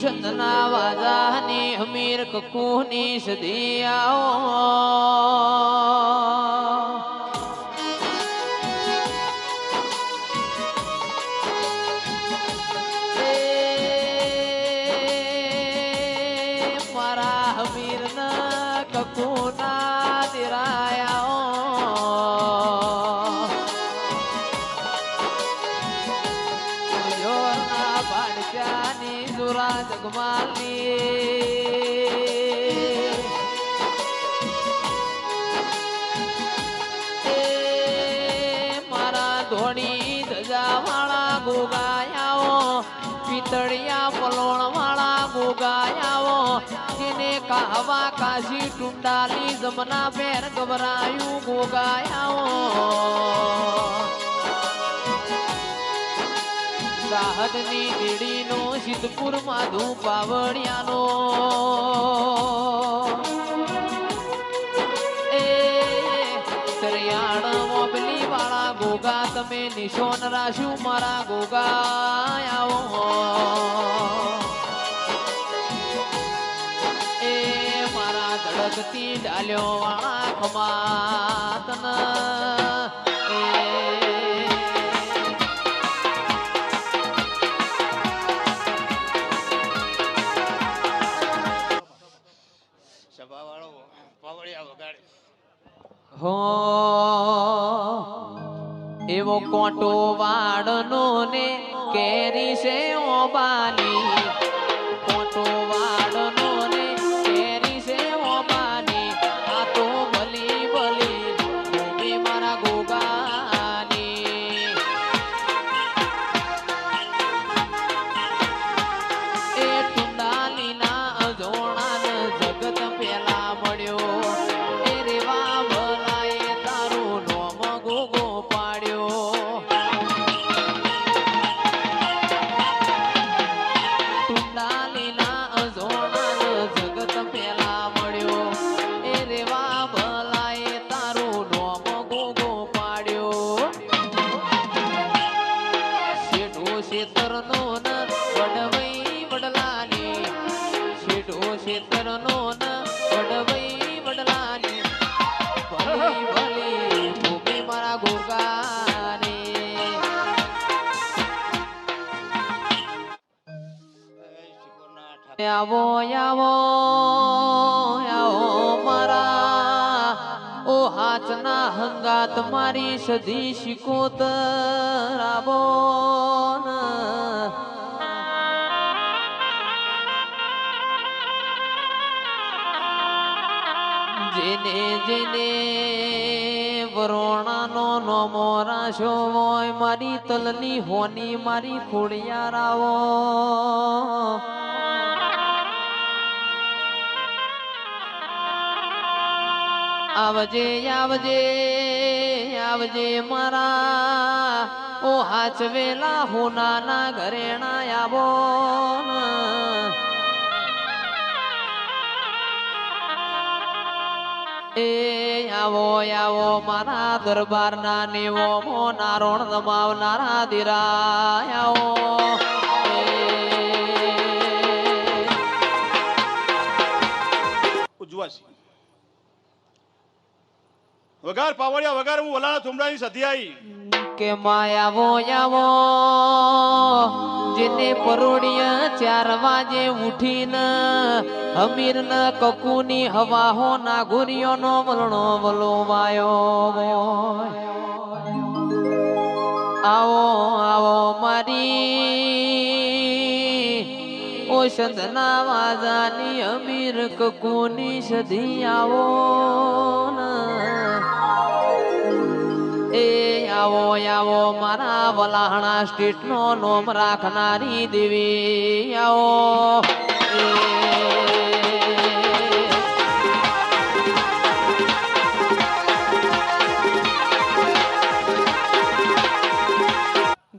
ચંદના વાજાની અમીર કકુની સદિયાઓ. ગોગાયાઓ, પિતળિયા પલોણ વાળા ગોગાયાઓ, જેને કાહવા કાશી ટુંડાલી જમના પેર ગભરાયું ગોગાયાઓ. દાહદની દેડીનો સિદ્ધપુર માધુ નિશોન રાશું મારા ગોગા આવો એ મારા ધડકતી ડાલ્યો વાળા કોટો વાડનો ને કેરી છે ઓબાની. કોટો વાડનો ને કેરી છે ઓબાની. આ તો ભલી ભલી ભૂમિ મારા ગોગાની એ ટુંડાલીના અજોણાને જગત પેલા આવો આવો આવો મારા ઓ હાથના હંગાત મારી સધી શિકોતર આવો. જેને જેને વરોણાનો નોમો રાશો હોય, મારી તલની હોની મારી ખોડિયાર આવજે આવજે આવજે મારા. ઓ હાચવેલા હોનાના ઘરેણા આવો એ આવો આવો મારા દરબારના નેવો મો નારોણ નમાવનારા દીરા આવો. વગાર પાવડિયા વગાર હું વલાણા થુમડાની સધિયાઈ. કે માયાવો, યાવો, જેને પરોડિયા ચાર વાજે ઉઠીને હમીર ન કકુની હવા હો ના ગુરિયો નો વલણો વલો વાયો આવો ઓ સંધના વાજાની અમીર કકુની સધી આવો એ આવો આવો, મારા વલાહણા સ્ટેટ નો નોમ રાખનારી દેવી આવો.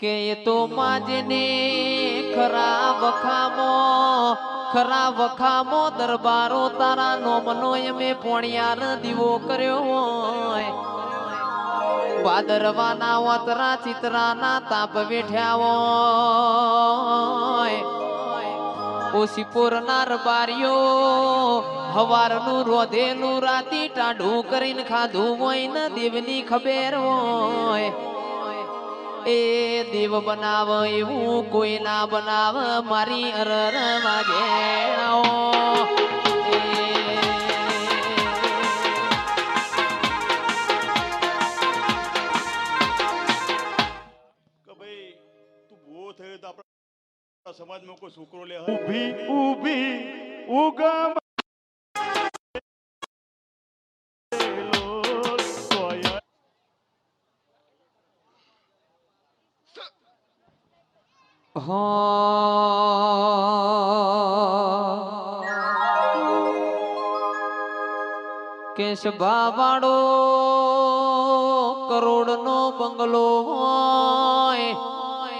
કે તો માજને ખરા વખામો ખરા વખામો દરબારો તારા નોમનો એમે પોણિયાર દીવો કર્યો હોય. ભાદરવાના વતરા ચિત્રાના તાપ વેઠ્યા હોય. ઓસી રબારીઓ બારીઓ હવારનું રોધેલું રાતી ટાઢું કરીને ખાધું હોય ને દેવની ખબર હોય. એ દેવ બનાવ એવું કોઈ ના બનાવ મારી અરર વાગે ભાઈ તું થયો તો આપણા સમાજમાં કોઈ છોકરો લે ઊભી ઊભી ઉગમ કેશ બાવાડો કરોડ નો બંગલો હોય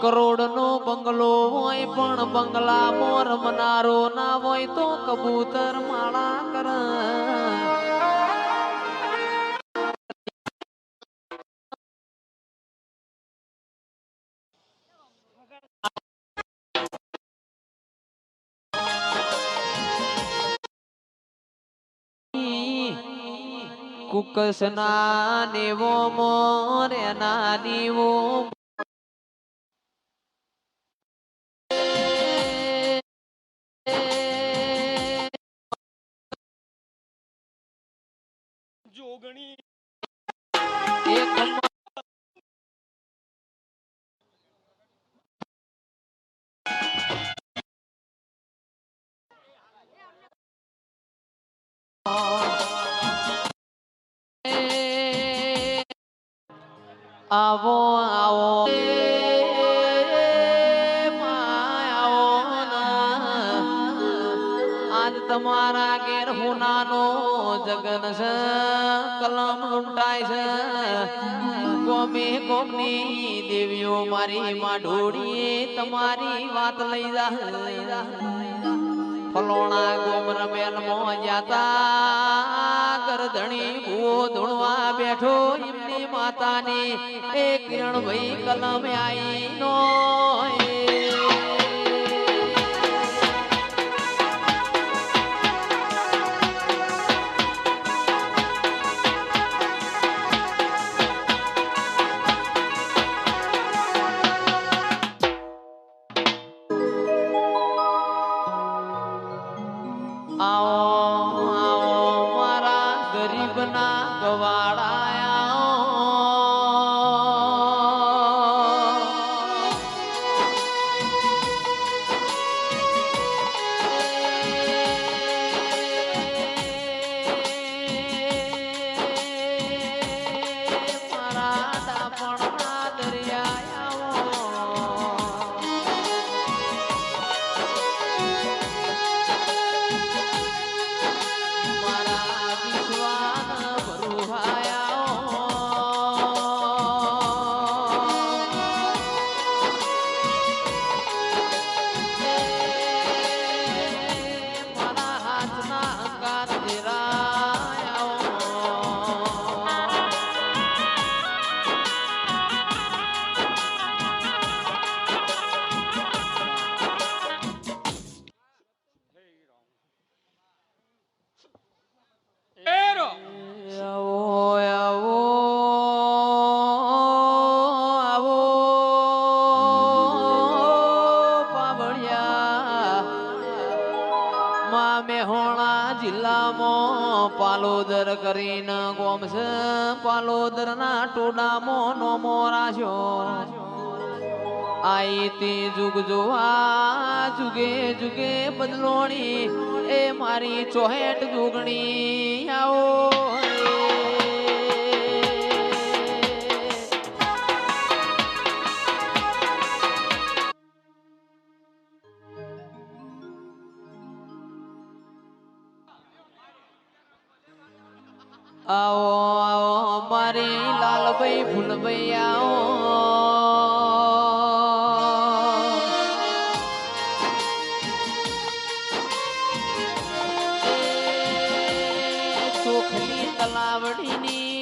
કરોડ નો બંગલો હોય પણ બંગલા મોર મનારો ના હોય તો કબૂતર માળા કર કુકસ ના નેવો મોરે ના નીવો આવો આવો. આજ તમારા ઘેર હુનાનો જગન છે, કલમ લૂંટાય છે. ગોમે ગોમની દેવીઓ મારી માં ઢોળીએ, તમારી વાત લઈ જા. ફલોણા ગોમર મેલ મો જાતા ગરધણી ભૂવો ધૂણવા બેઠો, એમની માતાની એ કિરણ ભાઈ કલમ આઈ નો ગરીબના ગવાડાયા પાલોદર કરીને ગોમ છે. પાલોદર ના ટોડામાં નોમો છો આઈ તે જુગ જોવા, જુગે જુગે બદલોણી. એ મારી ચોહેટ જુગણી આવો. આવો આવો મારી લાલભાઈ ભૂલભાઈ આવો ચોખની તલાવડીની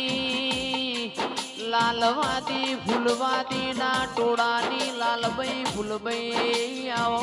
લાલવાદી ફૂલવાદી ના ટોળાની લાલભાઈ ભૂલભાઈ આવો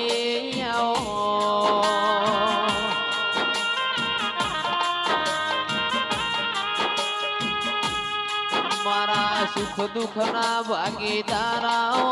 સુખ દુઃખ ના ભાગીદારાઓ